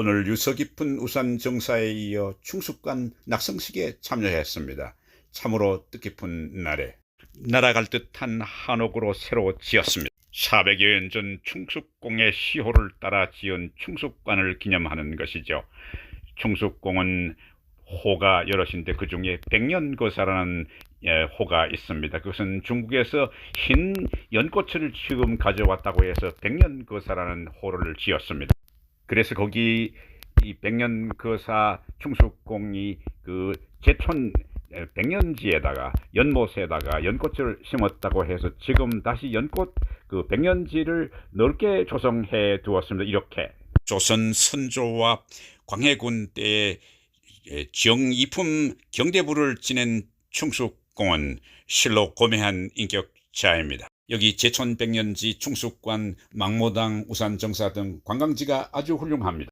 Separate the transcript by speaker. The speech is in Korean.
Speaker 1: 오늘 유서 깊은 우산 정사에 이어 충숙관 낙성식에 참여했습니다. 참으로 뜻깊은 날에 날아갈 듯한 한옥으로 새로 지었습니다. 400여 년 전 충숙공의 시호를 따라 지은 충숙관을 기념하는 것이죠. 충숙공은 호가 여럿인데 그 중에 백년거사라는 예, 호가 있습니다. 그것은 중국에서 흰 연꽃을 지금 가져왔다고 해서 백년거사라는 호를 지었습니다. 그래서 거기 이 백년 거사 충숙공이 그 제촌 에, 백년지에다가 연못에다가 연꽃을 심었다고 해서 지금 다시 연꽃 그 백년지를 넓게 조성해 두었습니다. 이렇게 조선 선조와 광해군 때에 예, 정이품 경대부를 지낸 충숙공은 실로 고매한 인격자입니다. 여기 제촌백년지 충숙관, 망모당, 우산정사 등 관광지가 아주 훌륭합니다.